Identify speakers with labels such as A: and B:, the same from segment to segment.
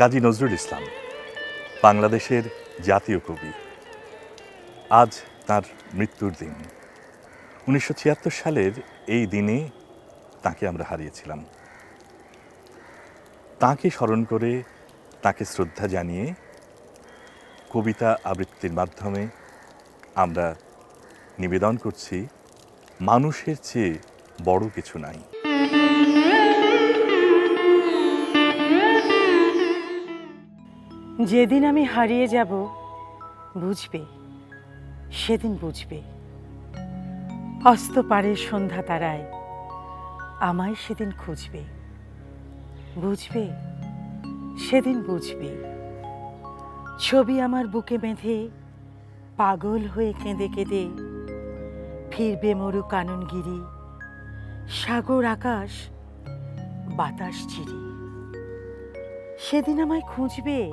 A: কাজী নজরুল ইসলাম, বাংলাদেশের জাতীয় কবি। আজ তার মৃত্যুর দিন। উনিশশো ছিয়াত্তর সালের এই দিনে তাকে আমরা হারিয়েছিলাম। তাকে স্মরণ করে তাকে শ্রদ্ধা জানিয়ে কবিতা আবৃত্তির মাধ্যমে আমরা নিবেদন করছি, মানুষের চেয়ে বড় কিছু নাই।
B: যেদিন আমি হারিয়ে যাব, বুঝবে, সেদিন বুঝবে। অস্ত পারে সন্ধ্যা তারায়, আমায় সেদিন খুঁজবে। বুঝবে, সেদিন বুঝবে। ছবি আমার বুকে বেঁধে, পাগল হয়ে কেঁদে কেঁদে, ফিরবে মরু কাননগিরি, সাগর আকাশ, বাতাস চিরি সেদিন আমায় খুঁজবে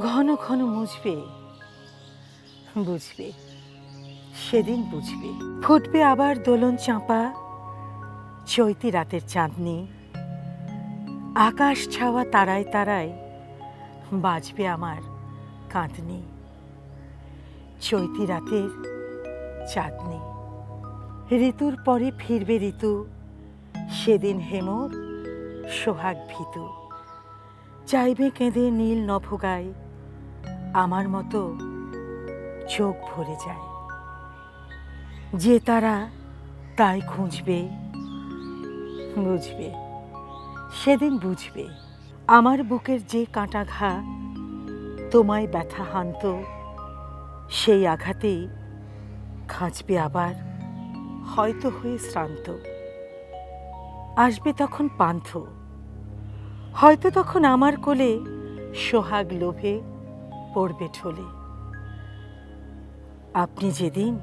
B: ঘন ঘন মুছবে। বুঝবে। সেদিন বুঝবে। ফুটবে আবার দোলন চাঁপা, চৈতি রাতের চাঁদনি। আকাশ ছাওয়া তারায় তারায় বাজবে আমার কাঁদনি। চৈতি রাতের চাঁদনি। ঋতুর পরে ফিরবে ঋতু, সেদিন হেমর সোহাগ ভীতু। চাইবে কেঁদে নীল নভোগায় আমার মতো চোখ ভরে যায়। যে তারা তাই খুঁজবে, বুঝবে, সেদিন বুঝবে। আমার বুকের যে কাঁটা ঘা তোমায় ব্যথা হানত, সেই আঘাতেই খাঁচবে আবার, হয়তো হয়ে শ্রান্ত। আসবে তখন পান্থ, হয়তো তখন আমার কোলে সোহাগ লোভে পড়বে ঠোলে। আপনি যেদিন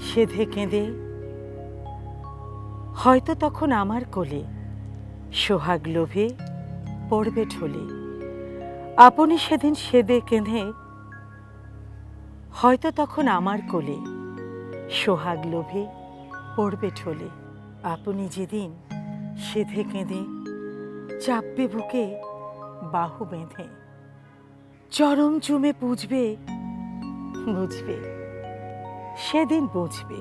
B: সেধে কেঁদে, হয়তো তখন আমার কোলে সোহাগ লোভে পড়বে ঠোলে। আপনি সেদিন সেদে কেঁধে হয়তো তখন আমার কোলে সোহাগ লোভে পড়বে ঠোলে। আপনি যেদিন সেধে কেঁদে, চাপবে বুকে বাহু বেঁধে। চরম চুমে পুজবে। বুঝবে। সেদিন বুঝবে।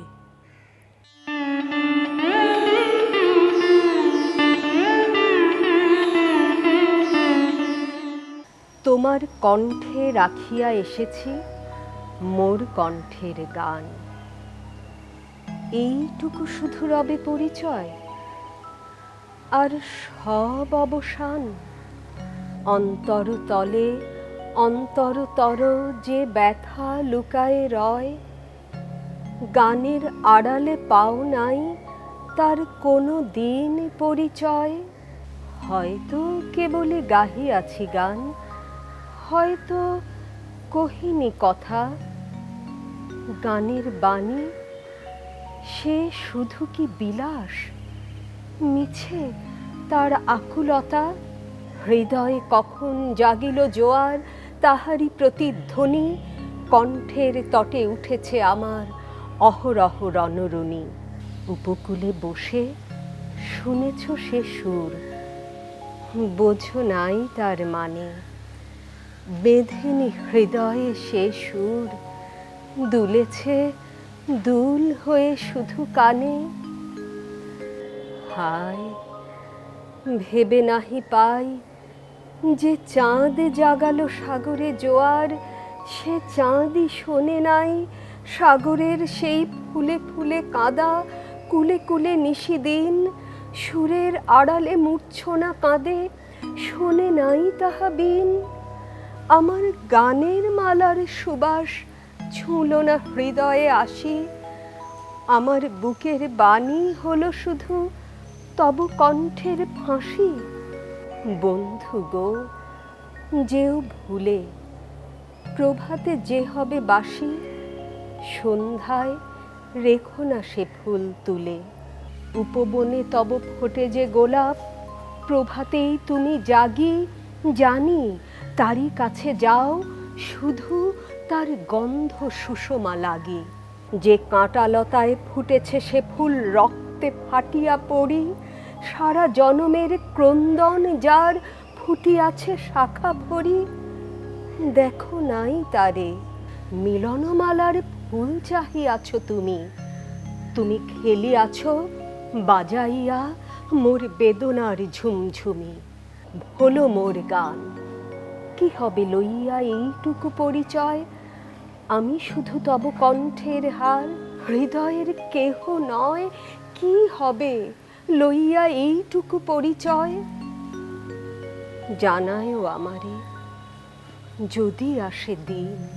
C: তোমার কণ্ঠে রাখিয়া এসেছি মোর কণ্ঠের গান। এইটুকু শুধু রবে পরিচয়। আর সব অবসান অন্তর তলে অন্তরতর যে ব্যথা লুকায়ে রয়, গানের আড়ালে পাও নাই তার কোনো দিন পরিচয়। হয়তো কেবলই গাহিয়াছি গান, হয়তো কহিনি কথা, গানের বাণী, সে শুধু কি বিলাস? মিছে তার আকুলতা, হৃদয়ে কখন জাগিল জোয়ার তাহারই প্রতিধ্বনি কণ্ঠের তটে উঠেছে আমার অহরহ রণরুণী। উপকূলে বসে শুনেছ সে সুর, বোঝো নাই তার মানে। বেঁধেনি হৃদয়ে সে সুর, দুলেছে দুল হয়ে শুধু কানে। হায়, ভেবে নাহি পাই যে চাঁদ জাগালো সাগরে জোয়ার, সে চাঁদই শোনে নাই। সাগরের সেই ফুলে ফুলে কাদা, কুলে কুলে নিশিদিন সুরের আড়ালে মূর্ছনা কাঁদে, শোনে নাই তাহা বিন। আমার গানের মালার সুবাস ছুঁল না হৃদয়ে আসি। আমার বুকের বাণী হলো শুধু তব কণ্ঠের ফাঁসি। বন্ধু গো, যেও ভুলে, প্রভাতে যে হবে বাসি সন্ধ্যায় রেখো না সে ফুল তুলে। উপবনে তব ফোটে যে গোলাপ, প্রভাতেই তুমি জাগি, জানি তারই কাছে যাও, শুধু তার গন্ধ সুষমা লাগে। যে কাঁটালতায় ফুটেছে সে ফুল রক্তে ফাটিয়া পড়ি সারা জনমের ক্রন্দন যার ফুটিয়াছে শাখা ভরি। দেখো নাই তারে, মিলনমালার ফুল চাহিয়াছ তুমি। তুমি খেলিয়াছ, বাজাইয়া মোর বেদনার ঝুমঝুমি। হলো মোর গান, কি হবে লইয়া এইটুকু পরিচয়? আমি শুধু তব কণ্ঠের হার, হৃদয়ের কেহ নয়, কি হবে? লইয়া এইটুকু পরিচয়? জানায়ও আমারে, যদি আসে দিন,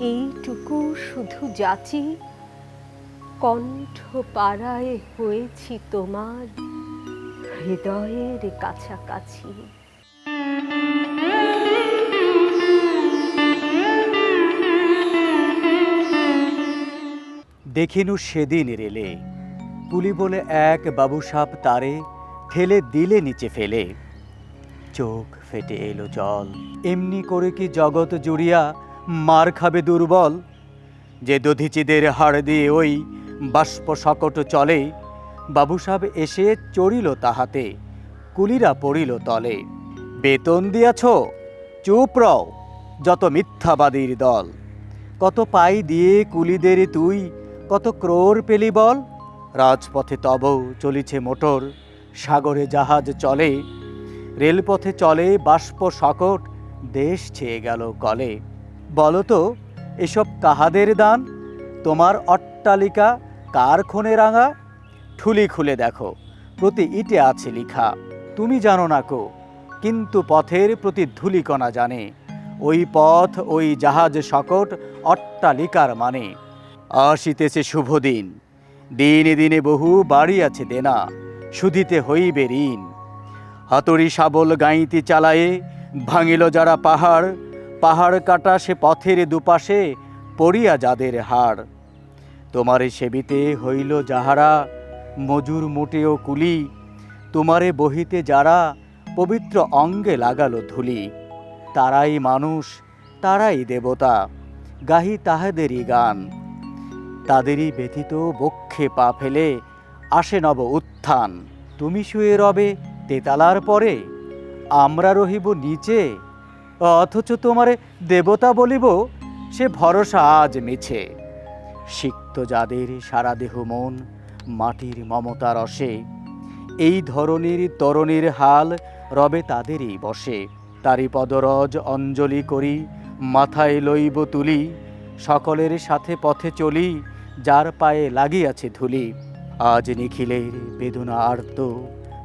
C: এইটুকু শুধু যাচি। কণ্ঠ পাড়ায় হয়েছি তোমার হৃদয়ের কাছাকাছি।
D: দেখিনু সেদিন রেলে পুলি বলে এক বাবুসাপ তারে, ঠেলে দিলে নিচে ফেলে। চোখ ফেটে এলো জল। এমনি করে কি জগৎ জুড়িয়া মার খাবে দুর্বল? যে দধিচিদের হাড় দিয়ে ওই বাষ্প সকট চলে বাবুসাব এসে চড়িল তাহাতে, কুলিরা পড়িল তলে। বেতন দিয়াছ? চুপ রও, যত মিথ্যাবাদীর দল। কত পাই দিয়ে কুলিদের তুই, কত ক্রোর পেলি বল? রাজপথে তব চলিছে মোটর, সাগরে জাহাজ চলে, রেলপথে চলে বাষ্প সকট, দেশ ছেয়ে গেল কলে। বলতো এসব কাহাদের দান? তোমার অট্টালিকা কার খনে রাঙা? ঠুলি খুলে দেখো, প্রতি ইটে আছে লিখা। তুমি জানো না কো, কিন্তু পথের প্রতি ধুলিকণা জানে। ওই পথ, ওই জাহাজ সকট অট্টালিকার মানে। আসিতেছে শুভ দিন। দিনে দিনে বহু বাড়ি আছে দেনা শুধিতে হইবে ঋণ। হাতুড়ি শাবল গাঁইতি চালায়ে ভাঙিল যারা পাহাড় পাহাড় কাটা সে পথের দুপাশে পড়িয়া যাদের হাড়। তোমারে সেবিতে হইল যাহারা, মজুর মোটেও কুলি, তোমারে বহিতে যারা পবিত্র অঙ্গে লাগালো ধুলি। তারাই মানুষ, তারাই দেবতা, গাহি তাহাদেরই গান। তাদেরই ব্যথিত বক্ষে পা ফেলে আসে নব উত্থান। তুমি শুয়ে রবে তেতালার পরে, আমরা রহিব নিচে। অথচ তোমারে দেবতা বলিব, সে ভরসা আজ মিছে। সিক্ত যাদের সারা দেহ মন মাটির মমতা রসে, এই ধরনের তরণীর হাল রবে তাদেরই বসে। তারি পদরজ অঞ্জলি করি, মাথায় লইব তুলি, সকলের সাথে পথে চলি যার পায়ে লাগিয়াছে ধুলি। আজ নিখিলের বেদনা আর্ত,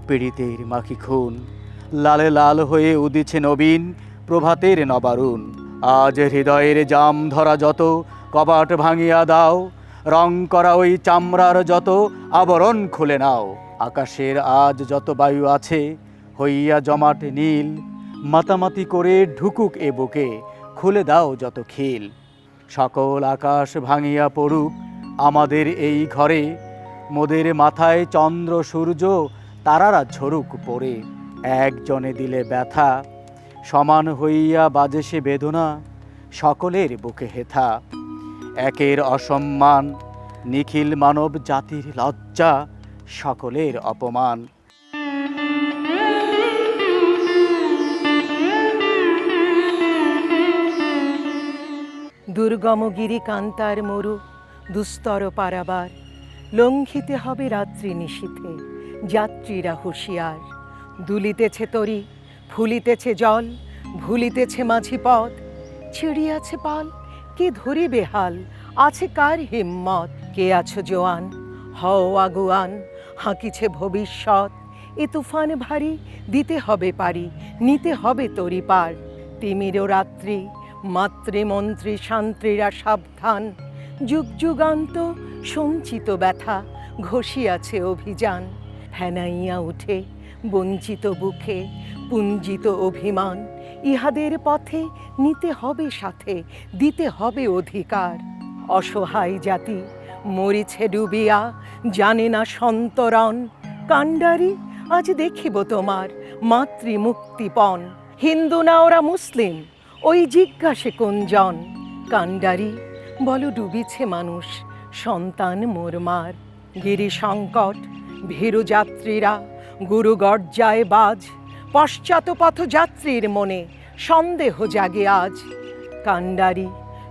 D: পীড়িতের মাখি খুন। লালে লাল হয়ে উদিছে নবীন, প্রভাতের নবারুণ। আজ হৃদয়ের জাম ধরা যত কবাট ভাঙিয়া দাও। রং করা ওই চামড়ার যত, আবরণ খুলে নাও। আকাশের আজ যত বায়ু আছে, হইয়া জমাট নীল। মাতামাতি করে ঢুকুক এ বুকে, খুলে দাও যত খিল। সকল আকাশ ভাঙিয়া পড়ুক আমাদের এই ঘরে মোদের মাথায় চন্দ্র, সূর্য, তারারা ঝরুক পড়ে। একজনে দিলে ব্যথা, সমান হইয়া বাজে সে বেদনা, সকলের বুকে হেথা। একের অসম্মান, নিখিল মানব জাতির লজ্জা, সকলের অপমান।
E: দুর্গম গিরি কান্তার মরু দুস্তর পারাবার। লঙ্ঘিতে হবে রাত্রি নিশীথে, যাত্রীরা হুঁশিয়ার। দুলিতেছে তরি, ফুলিতেছে জল, ভুলিতেছে মাঝি পথ। ছিড়িয়াছে পাল, কে ধরিবে হাল? আছে কার হিম্মত? কে আছো জোয়ান? হও আগুয়ান, হাঁকিছে ভবিষ্যৎ। এ তুফান ভারী, দিতে হবে পারি, নিতে হবে তরি পার। তিমিরও রাত্রি, মাতৃমন্ত্রী শান্ত্রীরা সাবধান। যুগ যুগান্ত সঞ্চিত ব্যথা ঘষিয়াছে অভিযান। ফেনাইয়া উঠে, বঞ্চিত বুকে, পুঞ্জিত অভিমান, ইহাদের পথে নিতে হবে সাথে, দিতে হবে অধিকার। অসহায় জাতি, মরিছে ডুবিয়া, জানে না সন্তরণ। কাণ্ডারি, আজ দেখিব তোমার মাতৃমুক্তিপণ। হিন্দু না ওরা মুসলিম, ওই জিজ্ঞাসে কোনজন কাণ্ডারি বলো ডুবিছে মানুষ, সন্তান মোরমার গিরি সংকট, ভীরু যাত্রীরা, গুরু গর্জায় বাজ। পশ্চাৎ পথযাত্রীর মনে সন্দেহ জাগে আজ। কাণ্ডারি,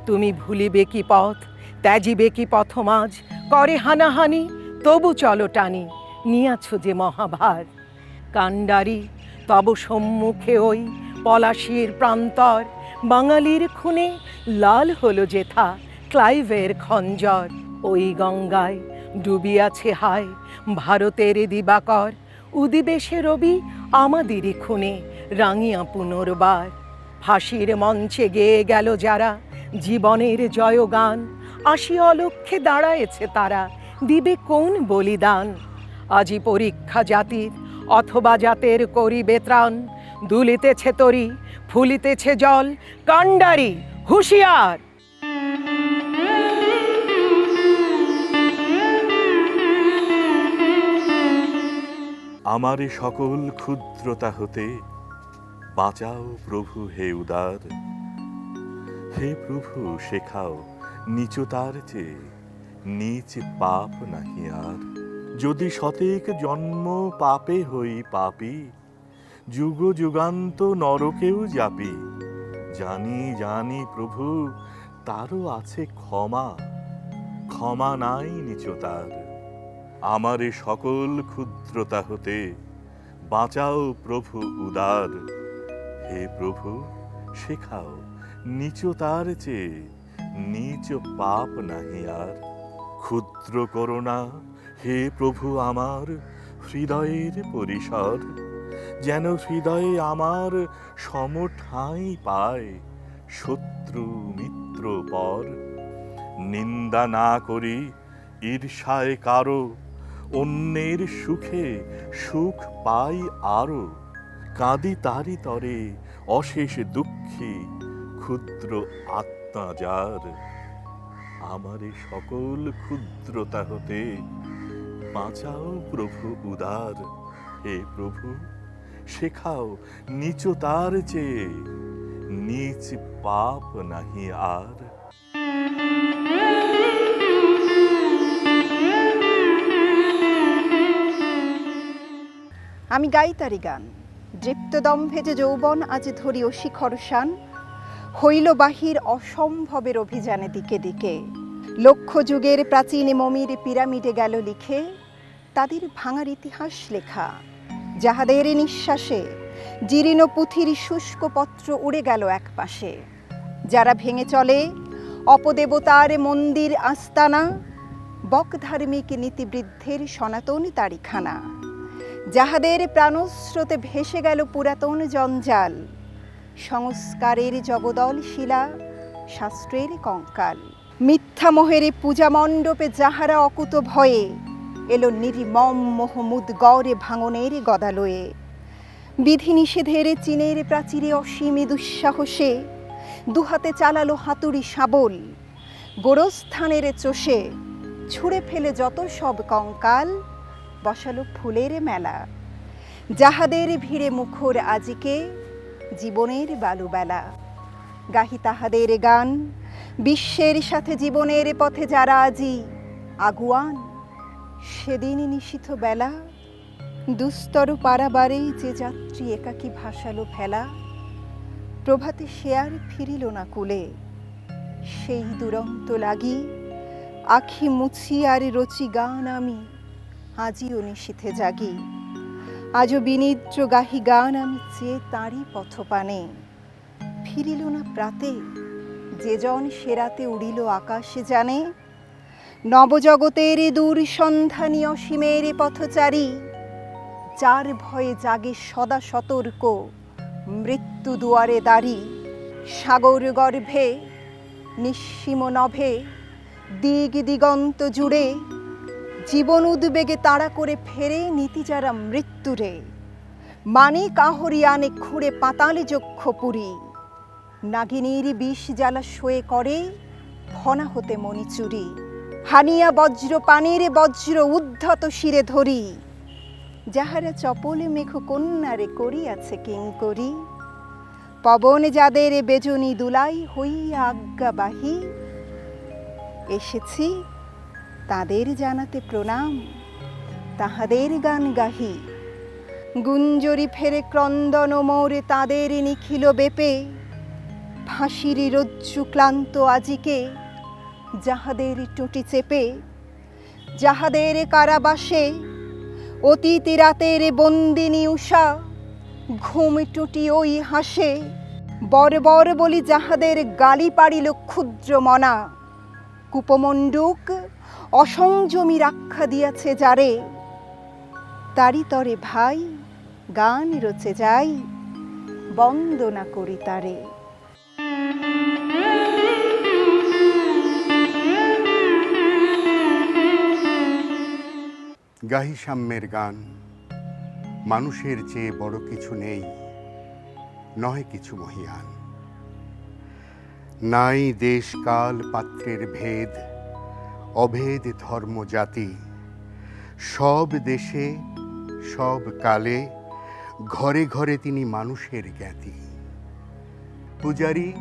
E: তুমি ভুলিবে কি পথ, ত্যাজিবে কি পথমাজ করে হানাহানি, তবু চলো টানি, নিয়াছ যে মহাভার। কাণ্ডারি, তব সম্মুখে ওই পলাশির প্রান্তর। বাঙালির খুনে লাল হলো যেথা ক্লাইভের খঞ্জর, ওই গঙ্গায় ডুবিয়াছে হায় ভারতের দিবাকর। উদিবেশে রবি আমাদেরই খুনে রাঙিয়া পুনর্বার। ফাঁসির মঞ্চে গেয়ে গেল যারা জীবনের জয়গান। আসি অলক্ষে দাঁড়ায়েছে তারা, দিবে কোন বলিদান? আজি পরীক্ষা জাতির অথবা জাতের করিবে ত্রাণ। দুলিতেছে তরি, ফুলিতেছে জল, কাণ্ডারি, হুঁশিয়ার।
A: আমারে সকল ক্ষুদ্রতা হতে বাঁচাও প্রভু হে উদার। হে প্রভু, শেখাও, নিচতার চেয়ে নিচ পাপ নাহি আর। যদি শতেক জন্ম পাপে হই পাপি, যুগ যুগান্ত নরকেও যাবি জানি জানি প্রভু, তারও আছে ক্ষমা ক্ষমা নাই নিচতার। আমারে সকল ক্ষুদ্রতা হতে বাঁচাও প্রভু উদার। হে প্রভু, শেখাও, নিচতার চেয়ে নিচ পাপ নাহি আর। ক্ষুদ্র করোনা হে প্রভু আমার হৃদয়ের পরিসর, যেন হৃদয়ে আমার সমঠাই পায় শত্রু মিত্র পর। নিন্দা না করি ঈর্ষায় কারও অন্যের সুখে সুখ পাই আরও কাঁদি তারি তরে অশেষ দুঃখী ক্ষুদ্র আত্মা যার। আমারে সকল ক্ষুদ্রতা হতে বাঁচাও প্রভু উদার। হে প্রভু, শেখাও নিচতার চেয়ে, নিচ পাপ নাহি আর।
F: আমি গাইতারি গান। দৃপ্তদম্ভে যে যৌবন আজ ধরি ও শিখরসান হইল বাহির অসম্ভবের অভিযানে দিকে দিকে। লক্ষ যুগের প্রাচীন মমির পিরামিডে গেল লিখে, তাদের ভাঙার ইতিহাস লেখা। যাহাদের নিঃশ্বাসে জীর্ণ পুঁথির শুষ্ক পত্র উড়ে গেল এক পাশে। যারা ভেঙে চলে, অপদেবতার মন্দির আস্তানা, বকধার্মিক নীতিবৃদ্ধের সনাতন তারিখানা। যাহাদের প্রাণস্রোতে ভেসে গেল পুরাতন জঞ্জাল, সংস্কারের জগদল শিলা, শাস্ত্রের কঙ্কাল। মিথ্যা মোহের পূজা মণ্ডপে যাহারা অকুত ভয়ে, এলো নির্মম মোহমুদ গড়ে ভাঙনের গদালয়ে। বিধিনিষেধের চীনের প্রাচীরে অসীমে দুঃসাহসে, দুহাতে চালালো হাতুড়ি শাবল, গোরস্থানের চষে ছুঁড়ে ফেলে যত সব কঙ্কাল বসালো ফুলের মেলা। যাহাদের ভিড়ে মুখর আজিকে জীবনের বালুবেলা। গাহি তাহাদের গান, বিশ্বের সাথে জীবনের পথে যারা আজি আগুয়ান, সেদিন নিশিথ বেলা। দুস্তর পারাবারে যে যাত্রী একাকী ভাসালো ফেলা। প্রভাতে সে আর ফিরিল না কুলে। সেই দুরন্ত লাগি, আখি মুছি আর রচি গান আমি আজিও নিশীথে জাগি। আজও বিনিদ্র গাহি গান আমি চেয়ে তাঁরই পথপানে। ফিরিল না প্রাতে, যে জন সেরাতে উড়িল আকাশে জানে। নবজগতের দূর সন্ধানী অসীমের পথচারী, যার ভয়ে জাগে সদা সতর্ক মৃত্যু দুয়ারে দাঁড়ি। সাগর গর্ভে, নিঃসীম নভে, দিগ দিগন্ত জুড়ে জীবন উদ্বেগে তাড়া করে ফেরে নীতি যারা মৃত্যুরে মানি কাহরিয়ানে খুঁড়ে পাতালে যক্ষ পুরী। নাগিনীর বিষ জ্বালা শোয়ে করে ফনা হতে মণিচুরি হানিয়া বজ্র পানির বজ্র উদ্ধত শিরে ধরি। যাহারা চপলে মেঘ কন্যারে করিয়াছে কিঙ্করি। পবন যাদের বেজনি দুলাই হইয়া আজ্ঞাবাহী এসেছি তাদের জানাতে প্রণাম, তাহাদের গান গাহি। গুঞ্জরি ফেরে ক্রন্দন মোরে তাদের নিখিল বেপে, ফাঁসির রজ্জু ক্লান্ত আজিকে, যাহাদের টুটি চেপে, যাহাদের কারাবাসে, অতীত রাতের বন্দিনী উষা, ঘুম টুটি ওই হাসে। বরবর বলি যাহাদের গালি পাড়িল ক্ষুদ্র মনা, কুপমণ্ডুক অসংযমী রাক্ষা দিয়াছে যারে। তারি তরে ভাই, গান রচে যাই, বন্দনা করি তারে।
G: গাহি সাম্যের গান, মানুষের চেয়ে বড় কিছু নেই নয় কিছু মহিয়ান। নাই দেশ কাল পাত্রের ভেদ অভেদ ধর্ম জাতি। সব দেশে, সব কালে, ঘরে ঘরে তিনি মানুষের জ্ঞাতি। পূজারি,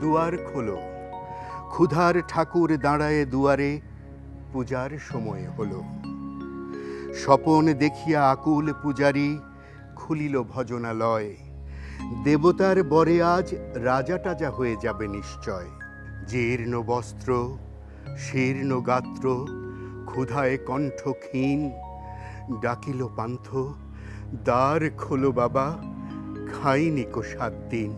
G: দুয়ার খোলো। ক্ষুধার ঠাকুর দাঁড়ায় দুয়ারে, পূজার সময় হলো। স্বপন দেখিয়া আকুল পূজারি, খুলিল ভজনালয়। দেবতার বরে আজ রাজা টাজা হয়ে যাবে নিশ্চয়। জীর্ণ বস্ত্র শীর্ণ গাত্র, ক্ষুধায় কণ্ঠ ক্ষীণ, ডাকিল পান্থ, দ্বার খোলো বাবা, খাইনি কো সাত দিন।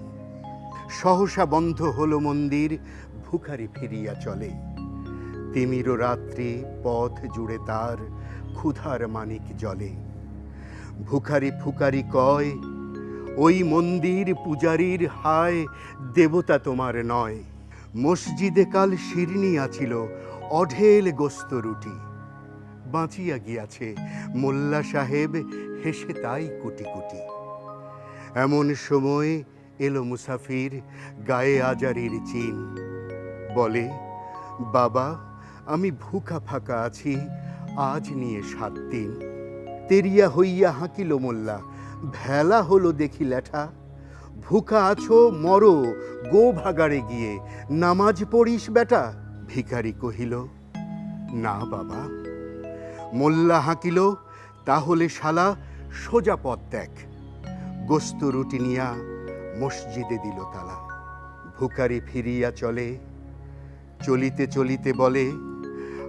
G: সহসা বন্ধ হলো মন্দির, ভুখারি ফিরিয়া চলে। তিমির রাত্রি পথ জুড়ে তার ক্ষুধার মানিক জলে। ভুখারি ফুকারি কয়, ওই মন্দির পূজারীর হায়, দেবতা তোমার নয়। মসজিদে কাল শিরনি আছিল, অঢেল গোস্ত রুটি। বাঁচিয়া গিয়াছে, মোল্লা সাহেব হেসে তাই কুটি কুটি। এমন সময় এলো মুসাফির গায়ে আজারির চিন। বলে, বাবা, আমি ভুখা ফাঁকা আছি, আজ নিয়ে সাত দিন। তেরিয়া হইয়া হাঁকিল মোল্লা, ভেলা হলো দেখি ল্যাঠা ভুকা আছো, মরো গো ভাগাড়ে গিয়ে। নামাজ পড়িস বেটা, ভিখারি কহিল। না বাবা। মোল্লা হাঁকিল, তাহলে শালা সোজা পথ দেখ। গোস্ত রুটি নিয়া মসজিদে দিল তালা। ভুকারি ফিরিয়া চলে। চলিতে চলিতে বলে,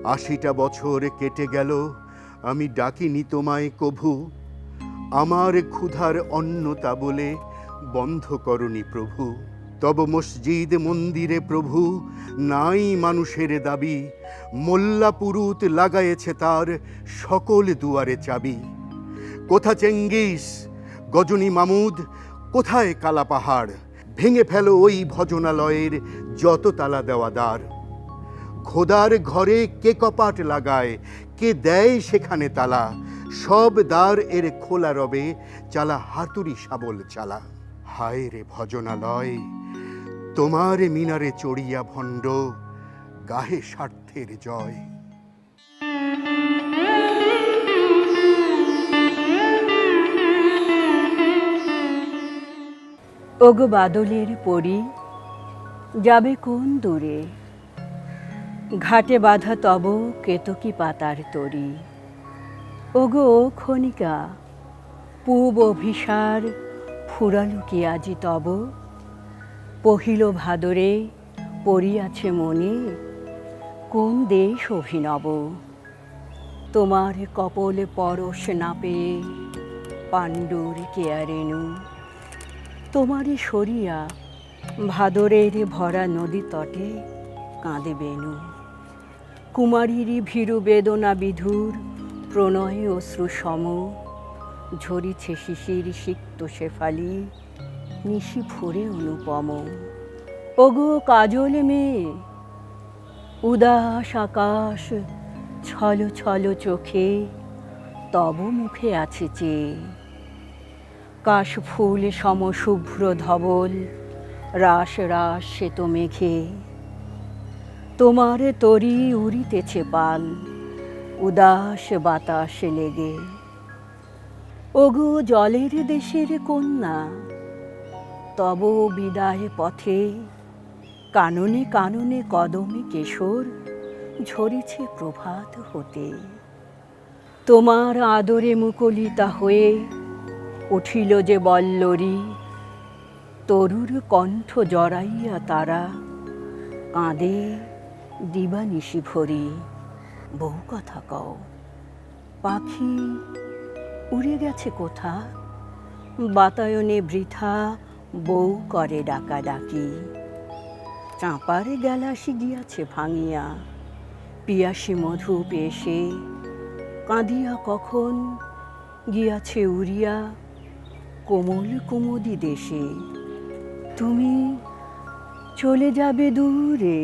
G: আশিটা বছর কেটে গেল, আমি ডাকিনি তোমায় কভু। আমার ক্ষুধার অন্নতা বলে বন্ধ করনি প্রভু। তব মসজিদ মন্দিরে প্রভু, নাই মানুষের দাবি। মোল্লা পুরুত লাগায়েছে তার সকল দুয়ারে চাবি। কোথা চেঙ্গিস, গজনী মামুদ, কোথায় কালা পাহাড়? ভেঙে ফেলো ওই ভজনালয়ের যত তালা দেওয়া দ্বার। খোদার ঘরে কে কপাট লাগায়, কে দেয় সেখানে তালা। সব দ্বার এর খোলা রবে, চালা হাতুড়ি শাবল চালা। হায় রে ভজনালয়, তোমার মিনারে চড়িয়া ভণ্ড, গাহে স্বার্থের জয়।
H: ওগো বাদলের পরি, যাবে কোন দূরে? ঘাটে বাঁধা তব কেতকী পাতার তরি। ওগো ও খনিকা, পূব অভিসার ফুরালো কি আজি তব? পহিল ভাদরে পড়িয়াছে মনে, কোন দেশ অভিনব? তোমার কপলে পরশ না পেয়ে পাণ্ডুর কেয়ারেণু তোমারে সরিয়া ভাদরের ভরা নদী তটে কাঁদে বেনু কুমারীরই ভীরু বেদনা বিধুর প্রণয় অশ্রু সম ঝরিছে শিশির সিক্ত শেফালি, নিশি ভরে অনুপম। ওগো কাজল মেয়ে, উদাস আকাশ, ছল ছল চোখে তব মুখে আছে চেয়ে কাশ ফুল সমশুভ্র ধবল রাস রাস শ্বেত মেঘে। তোমার তরি উড়িতেছে পাল, উদাস বাতাসে লেগে। ওগো জলের দেশের কন্যা, তব বিদায় পথে কাননে কাননে কদমে কেশর ঝরেছে প্রভাত হতে। তোমার আদরে মুকলিতা হয়ে উঠিল যে বল্লরী, তরুর কণ্ঠ জড়াইয়া তারা কাঁদে দিবানিশি ভরি। বহু কথা কও, পাখি উড়ে গেছে কোথা? বাতায়নে বৃথা, বউ করে ডাকাডাকি। চাঁপারে গেলাসি গিয়াছে ভাঙিয়া। পিয়াসি মধু পেশে, কাঁদিয়া কখন গিয়াছে উড়িয়া? কোমল কুমুদি দেশে, তুমি চলে যাবে দূরে।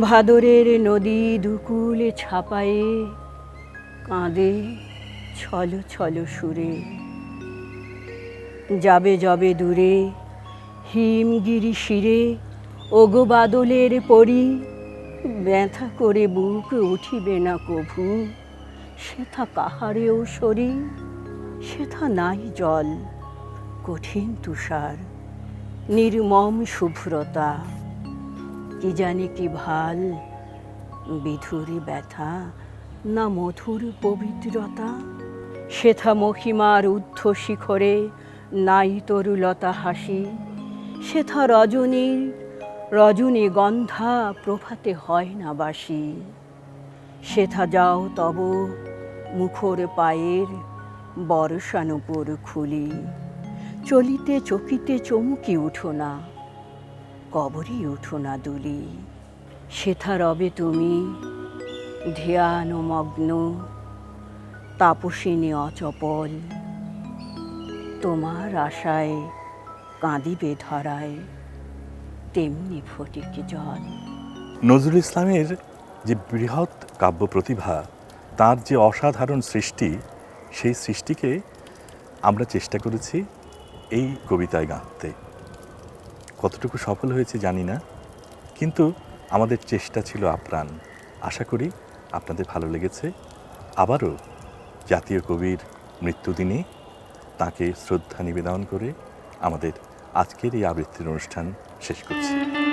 H: ভাদরের নদী দুকুলে ছাপায়ে কাঁদে ছল ছল সুরে। যাবে যাবে দূরে হিমগিরি শিরে, ওগো বাদলের পরি। ব্যথা করে বুক উঠিবে না কভু, সেথা কাহারেও সরি, সেথা নাই জল, কঠিন তুষার, নির্মম শুভ্রতা। কি জানি কি ভালো, বিধুরি ব্যথা না মধুর পবিত্রতা। সেথা মহিমার ঊর্ধ্ব শিখরে নাই তরুলতা হাসি। সেথা রজনীর, রজনী গন্ধা প্রভাতে হয় না বাসি। সেথা যাও তব মুখর পায়ের বর্ষানুপুর খুলি। চলিতে চকিতে চমকি উঠো না কবরই উঠো না দুলি। শ্বেথা রবে তুমি ধ্যান মগ্ন তাপসিনী অচপল। তোমার আশায় কাঁদিবে ধরায়, তেমনি ফটিক জল।
A: নজরুল ইসলামের যে বৃহৎ কাব্য প্রতিভা তার যে অসাধারণ সৃষ্টি, সেই সৃষ্টিকে আমরা চেষ্টা করেছি এই কবিতায় গাঁথতে। কতটুকু সফল হয়েছে জানি না, কিন্তু আমাদের চেষ্টা ছিল আপ্রাণ। আশা করি আপনাদের ভালো লেগেছে। আবারও জাতীয় কবির মৃত্যুদিনে তাকে শ্রদ্ধা নিবেদন করে আমাদের আজকের এই আবৃত্তির অনুষ্ঠান শেষ করছি।